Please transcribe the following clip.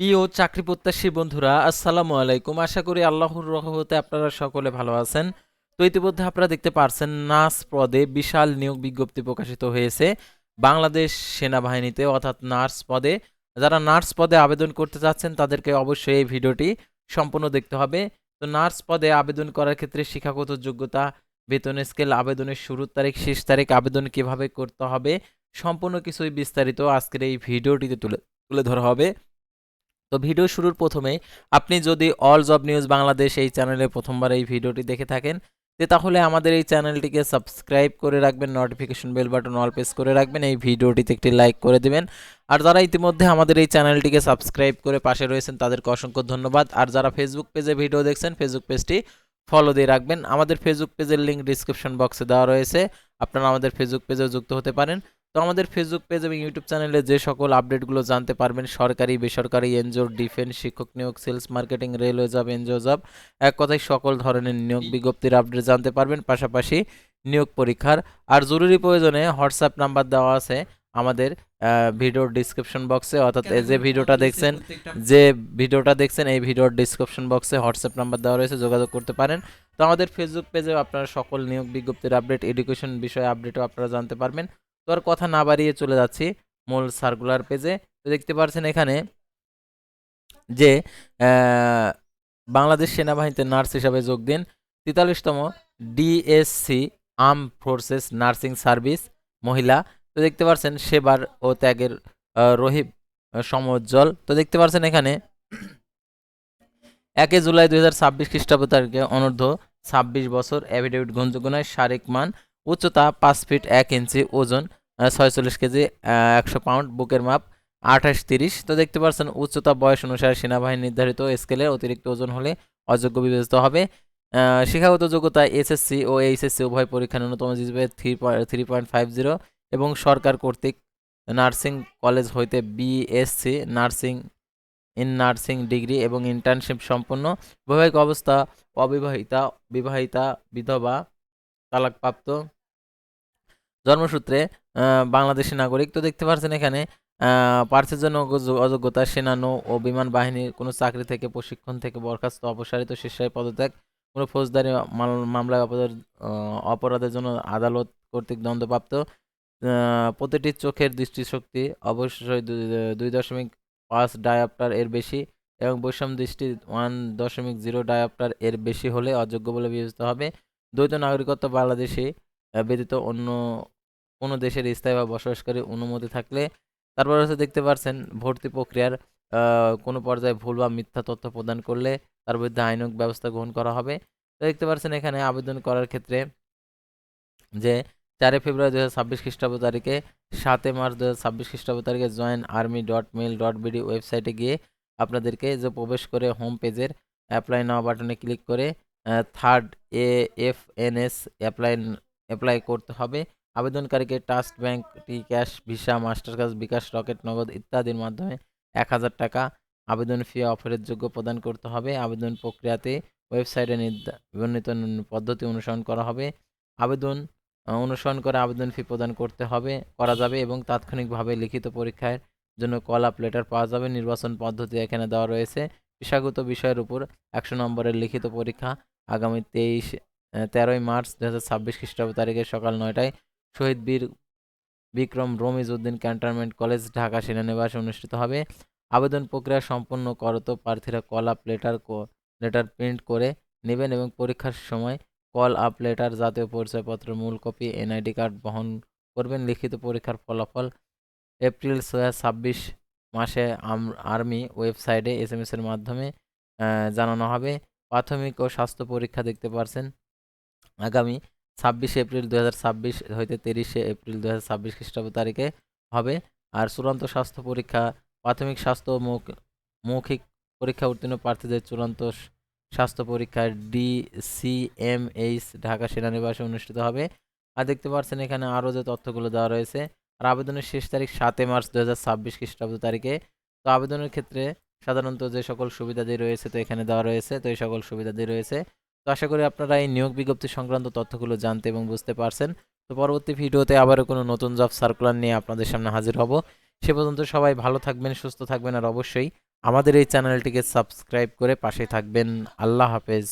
প্রিয় চাকরি প্রত্যাশী বন্ধুরা, আসসালামু আলাইকুম। আশা করি আল্লাহর রহমতে আপনারা সকলে ভালো আছেন। তো ইতিমধ্যে আপনারা দেখতে পারছেন নার্স পদে বিশাল নিয়োগ বিজ্ঞপ্তি প্রকাশিত হয়েছে বাংলাদেশ সেনাবাহিনীতে, অর্থাৎ নার্স পদে। যারা নার্স পদে আবেদন করতে চাচ্ছেন, তাদেরকে অবশ্যই এই ভিডিওটি সম্পূর্ণ দেখতে হবে। তো নার্স পদে আবেদন করার ক্ষেত্রে শিক্ষাগত যোগ্যতা, বেতন স্কেল, আবেদনের শুরুর তারিখ, শেষ তারিখ, আবেদন কীভাবে করতে হবে, সম্পূর্ণ কিছুই বিস্তারিত আজকের এই ভিডিওটিতে তুলে তুলে ধরা হবে। তো ভিডিও শুরুর প্রথমে আপনি যদি অল জব নিউজ বাংলাদেশ এই চ্যানেলে প্রথমবার এই ভিডিওটি দেখে থাকেন, তে তাহলে আমাদের এই চ্যানেলটিকে সাবস্ক্রাইব করে রাখবেন notification bell button all press করে রাখবেন, এই ভিডিওটিতে একটি লাইক করে দিবেন। আর যারা ইতিমধ্যে আমাদের এই চ্যানেলটিকে সাবস্ক্রাইব করে পাশে রয়েছেন, তাদেরকে অসংখ্য ধন্যবাদ। আর যারা ফেসবুক পেজে ভিডিও দেখছেন ফেসবুক পেজটি ফলো দিয়ে রাখবেন। আমাদের ফেসবুক পেজের লিঙ্ক ডিসক্রিপশন বক্সে দেওয়া রয়েছে। আপনারা আমাদের ফেসবুক পেজেও যুক্ত হতে পারেন। তো আমাদের ফেসবুক পেজ এবং ইউটিউব চ্যানেলে যে সকল আপডেটগুলো জানতে পারবেন সরকারি বেসরকারি এনজিও ডিফেন্স শিক্ষক নিয়োগ sales marketing railway job NGO job এক কথায় সকল ধরনের নিয়োগ বিজ্ঞপ্তির আপডেট জানতে পারবেন। পাশাপাশি নিয়োগ পরীক্ষার আর জরুরি প্রয়োজনে হোয়াটসঅ্যাপ নাম্বার দেওয়া আছে আমাদের ভিডিওর ডিসক্রিপশন বক্সে অর্থাৎ এই যে ভিডিওটা দেখছেন যে ভিডিওটা দেখছেন এই ভিডিওর ডিসক্রিপশন বক্সে হোয়াটসঅ্যাপ নাম্বার দেওয়া রয়েছে যোগাযোগ করতে পারেন। তো আমাদের ফেসবুক পেজেও আপনারা সকল নিয়োগ বিজ্ঞপ্তির আপডেট এডুকেশন বিষয়ে আপডেটও আপনারা জানতে পারবেন। তো আর কথা না বাড়িয়ে চলে যাচ্ছি মূল সার্কুলার পেজে তো দেখতে পাচ্ছেন এখানে যে বাংলাদেশ সেনাবাহিনীতে নার্স হিসাবে যোগ দিন। তেতাল্লিশতম DSC arm forces nursing service মহিলা। তো দেখতে পাচ্ছেন সেবার ও ত্যাগের রহিব সমুজ্জ্বল। তো দেখতে পাচ্ছেন এখানে একে জুলাই দুই হাজার ছাব্বিশ খ্রিস্টাব্দ তারিখে অনূর্ধ্ব ছাব্বিশ বছর অ্যাফিডেভিট গ্রহণযোগ্য নয় শারীরিক মান। উচ্চতা পাঁচ ফিট এক ইঞ্চি, ওজন ছয়চল্লিশ কেজি একশো পাউন্ড, বুকের মাপ আঠাশ তিরিশ। তো দেখতে পাচ্ছেন, উচ্চতা বয়স অনুসারে সেনাবাহিনী নির্ধারিত স্কেলের অতিরিক্ত ওজন হলে অযোগ্য বিবেচিত হবে। শিক্ষাগত যোগ্যতা এসএসসি ও এইচএসসি উভয় পরীক্ষা ন্যূনতম GPA three three point five zero এবং সরকার কর্তৃক নার্সিং কলেজ হইতে BSc, nursing, in nursing degree এবং ইন্টার্নশিপ সম্পন্ন। বৈবাহিক অবস্থা, অবিবাহিতা, বিবাহিতা, বিধবা, তালাকপ্রাপ্ত। জন্মসূত্রে আহ, বাংলাদেশি নাগরিক। তো দেখতে পাচ্ছেন এখানে আহ, প্রার্থীর জন্য অযোগ্যতা সেনা নৌ ও বিমান বাহিনীর কোনো চাকরি থেকে প্রশিক্ষণ থেকে বরখাস্ত অপসারিত স্বেচ্ছায় পদত্যাগ কোনো ফৌজদারি মাল- মামলায় অপরাধ অপরাধের জন্য আদালত কর্তৃক আহ, প্রতিটি চোখের দৃষ্টিশক্তি অবশ্যই দুই- দশমিক পাঁচ ডায়াপ্টার এর বেশি এবং বৈষম দৃষ্টি ওয়ান দশমিক জিরো ডায়াপ্টার এর বেশি হলে অযোগ্য বলে বিবেচিত হবে। দ্বৈত নাগরিকত্ব বাংলাদেশে ব্যতীত অন্য কোনো দেশের স্থায়ী বা বসবাসকারী অনুমতি থাকলে তারপর হচ্ছে দেখতে পাচ্ছেন ভর্তি প্রক্রিয়ার কোনো পর্যায়ে ভুল বা মিথ্যা তথ্য প্রদান করলে তার বিরুদ্ধে আইনক ব্যবস্থা গ্রহণ করা হবে। তো দেখতে পাচ্ছেন এখানে আবেদন করার ক্ষেত্রে যে চারই ফেব্রুয়ারি দু হাজার ছাব্বিশ খ্রিস্টাব্দ তারিখে সাতই মার্চ দু হাজার ছাব্বিশ খ্রিস্টাব্দ তারিখে join army dot mil dot BD ওয়েবসাইটে গিয়ে আপনাদেরকে যে প্রবেশ করে হোম পেজের অ্যাপ্লাই নাও বাটনে ক্লিক করে third A F N S apply apply করতে হবে। আবেদনকারীকে Trust Bank T cash Visa Mastercard bKash, Rocket, Nagad ইত্যাদির মাধ্যমে এক হাজার টাকা আবেদন ফি অফারের যোগ্য প্রদান করতে হবে। আবেদন প্রক্রিয়াতে ওয়েবসাইটে নির্ধা- বর্ণিত পদ্ধতি অনুসরণ করা হবে। আবেদন অনুসরণ করে আবেদন ফি প্রদান করতে হবে, করা যাবে এবং তাৎক্ষণিকভাবে লিখিত পরীক্ষার জন্য কল আপ লেটার পাওয়া যাবে। নির্বাচন পদ্ধতি এখানে দেওয়া রয়েছে। পেশাগত বিষয়ের উপর একশো নম্বরের লিখিত পরীক্ষা আগামী তেইশ তেরোই মার্চ দু হাজার ছাব্বিশ খ্রিস্টাব্দ তারিখে সকাল নয়টায় শহীদ বীর বিক্রম রমিজ উদ্দিন ক্যান্টনমেন্ট কলেজ, ঢাকা সেনানিবাসে অনুষ্ঠিত হবে। আবেদন প্রক্রিয়া সম্পন্ন করত প্রার্থীরা call up letter letter print করে নেবেন এবং পরীক্ষার সময় কল আপ লেটার, জাতীয় পরিচয়পত্রের মূল কপি, এনআইডি কার্ড বহন করবেন। লিখিত পরীক্ষার ফলাফল এপ্রিল ছাব্বিশ মাসে আর্মি ওয়েবসাইটে এস এম এর মাধ্যমে জানানো হবে। প্রাথমিক ও স্বাস্থ্য পরীক্ষা দেখতে পারছেন। আগামী ছাব্বিশে এপ্রিল দু হাজার ছাব্বিশ হইতে তিরিশে এপ্রিল দু হাজার ছাব্বিশ খ্রিস্টাব্দ তারিখে হবে। আর চূড়ান্ত স্বাস্থ্য পরীক্ষা, প্রাথমিক স্বাস্থ্য মৌখ- মৌখিক পরীক্ষা উত্তীর্ণ প্রার্থীদের চূড়ান্ত স্বাস্থ্য পরীক্ষা ডিসিএমএইচ ঢাকা সেনানিবাসে অনুষ্ঠিত হবে। আর দেখতে পাচ্ছেন এখানে আরও যে তথ্যগুলো দেওয়া রয়েছে, আর আবেদনের শেষ তারিখ সাতই মার্চ দু হাজার ছাব্বিশ খ্রিস্টাব্দ তারিখে। তো আবেদনের ক্ষেত্রে সাধারণত যে সকল সুবিধাদি রয়েছে, তো এখানে দেওয়া রয়েছে, তো এই সকল সুবিধাদি রয়েছে। তো আশা করি আপনারা এই নিয়োগ বিজ্ঞপ্তি সংক্রান্ত তথ্যগুলো জানতে এবং বুঝতে পারছেন। তো পরবর্তী ভিডিওতে আবারও কোনো নতুন জব সার্কুলার নিয়ে আপনাদের সামনে হাজির হব। সে পর্যন্ত সবাই ভালো থাকবেন, সুস্থ থাকবেন আর অবশ্যই আমাদের এই চ্যানেলটিকে সাবস্ক্রাইব করে পাশে থাকবেন। আল্লাহ হাফেজ।